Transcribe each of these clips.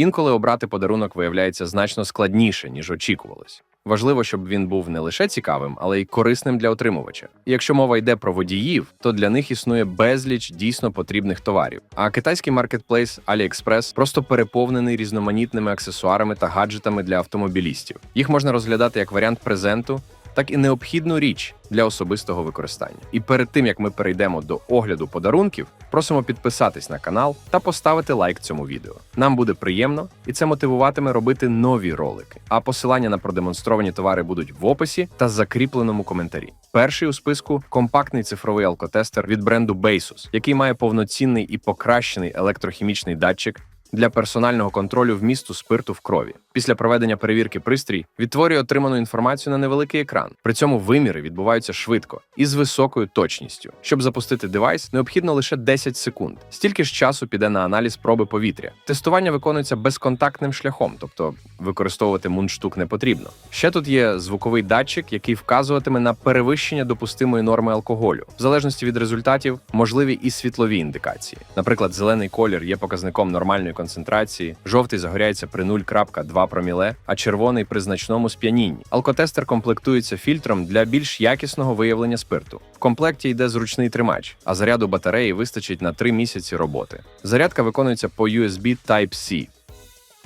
Інколи обрати подарунок виявляється значно складніше, ніж очікувалось. Важливо, щоб він був не лише цікавим, але й корисним для отримувача. Якщо мова йде про водіїв, то для них існує безліч дійсно потрібних товарів. А китайський маркетплейс AliExpress просто переповнений різноманітними аксесуарами та гаджетами для автомобілістів. Їх можна розглядати як варіант презенту, так і необхідну річ для особистого використання. І перед тим як ми перейдемо до огляду подарунків, просимо підписатись на канал та поставити лайк цьому відео. Нам буде приємно, і це мотивуватиме робити нові ролики. А посилання на продемонстровані товари будуть в описі та закріпленому коментарі. Перший у списку компактний цифровий алкотестер від бренду Basus, який має повноцінний і покращений електрохімічний датчик для персонального контролю вмісту спирту в крові. Після проведення перевірки пристрій відтворює отриману інформацію на невеликий екран. При цьому виміри відбуваються швидко і з високою точністю. Щоб запустити девайс, необхідно лише 10 секунд. Стільки ж часу піде на аналіз проби повітря. Тестування виконується безконтактним шляхом, тобто використовувати мундштук не потрібно. Ще тут є звуковий датчик, який вказуватиме на перевищення допустимої норми алкоголю. В залежності від результатів можливі і світлові індикації. Наприклад, зелений колір є показником нормальної концентрації, жовтий загоряється при 0,2 проміле, а червоний при значному сп'янінні. Алкотестер комплектується фільтром для більш якісного виявлення спирту. В комплекті йде зручний тримач, а заряду батареї вистачить на 3 місяці роботи. Зарядка виконується по USB Type-C.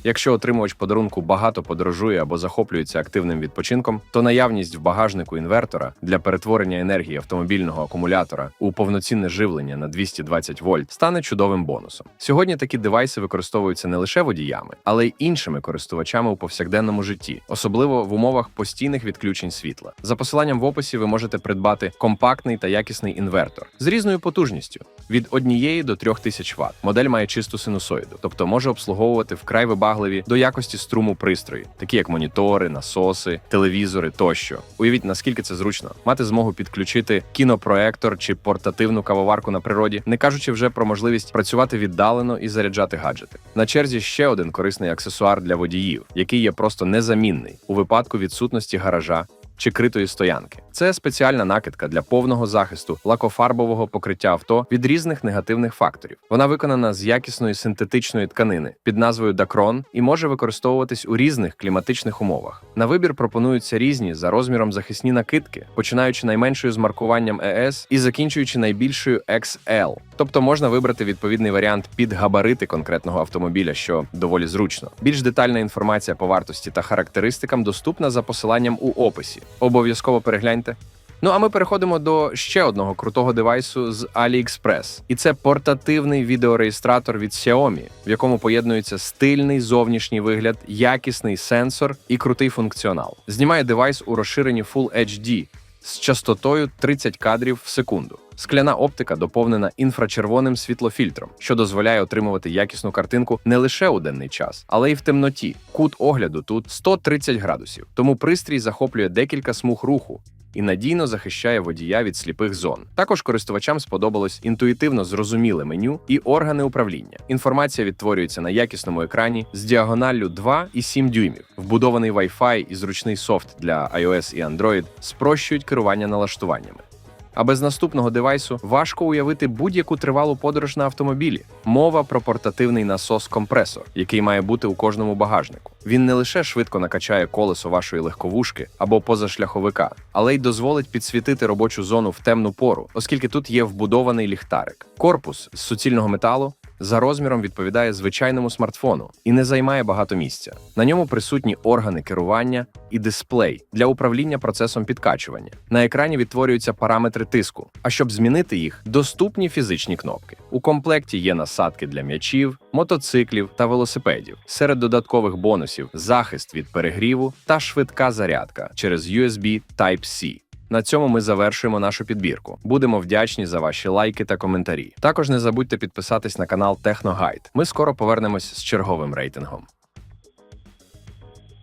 Якщо отримувач подарунку багато подорожує або захоплюється активним відпочинком, то наявність в багажнику інвертора для перетворення енергії автомобільного акумулятора у повноцінне живлення на 220 вольт стане чудовим бонусом. Сьогодні такі девайси використовуються не лише водіями, але й іншими користувачами у повсякденному житті, особливо в умовах постійних відключень світла. За посиланням в описі ви можете придбати компактний та якісний інвертор з різною потужністю від 1 до 3000 Вт. Модель має чисту синусоїду, тобто може обслуговувати вкрай вибагливі до якості струму пристрої, такі як монітори, насоси, телевізори тощо. Уявіть, наскільки це зручно мати змогу підключити кінопроектор чи портативну кавоварку на природі, не кажучи вже про можливість працювати віддалено і заряджати гаджети. На черзі ще один корисний аксесуар для водіїв, який є просто незамінний у випадку відсутності гаража чи критої стоянки. Це спеціальна накидка для повного захисту лакофарбового покриття авто від різних негативних факторів. Вона виконана з якісної синтетичної тканини під назвою Дакрон і може використовуватись у різних кліматичних умовах. На вибір пропонуються різні за розміром захисні накидки, починаючи найменшою з маркуванням ЕС і закінчуючи найбільшою XL. Тобто можна вибрати відповідний варіант під габарити конкретного автомобіля, що доволі зручно. Більш детальна інформація по вартості та характеристикам доступна за посиланням у описі. Обов'язково перегляньте. Ну а ми переходимо до ще одного крутого девайсу з AliExpress. І це портативний відеореєстратор від Xiaomi, в якому поєднується стильний зовнішній вигляд, якісний сенсор і крутий функціонал. Знімає девайс у розширенні Full HD з частотою 30 кадрів в секунду. Скляна оптика доповнена інфрачервоним світлофільтром, що дозволяє отримувати якісну картинку не лише у денний час, але й в темноті. Кут огляду тут 130 градусів. Тому пристрій захоплює декілька смуг руху. І надійно захищає водія від сліпих зон. Також користувачам сподобалось інтуїтивно зрозуміле меню і органи управління. Інформація відтворюється на якісному екрані з діагоналлю 2 і 7 дюймів. Вбудований Wi-Fi і зручний софт для iOS і Android спрощують керування налаштуваннями. А без наступного девайсу важко уявити будь-яку тривалу подорож на автомобілі. Мова про портативний насос-компресор, який має бути у кожному багажнику. Він не лише швидко накачає колесо вашої легковушки або позашляховика, але й дозволить підсвітити робочу зону в темну пору, оскільки тут є вбудований ліхтарик. Корпус з суцільного металу за розміром відповідає звичайному смартфону і не займає багато місця. На ньому присутні органи керування і дисплей для управління процесом підкачування. На екрані відтворюються параметри тиску. А щоб змінити їх, доступні фізичні кнопки. У комплекті є насадки для м'ячів, мотоциклів та велосипедів. Серед додаткових бонусів захист від перегріву та швидка зарядка через USB Type-C. На цьому ми завершуємо нашу підбірку. Будемо вдячні за ваші лайки та коментарі. Також не забудьте підписатись на канал Техногайд. Ми скоро повернемось з черговим рейтингом.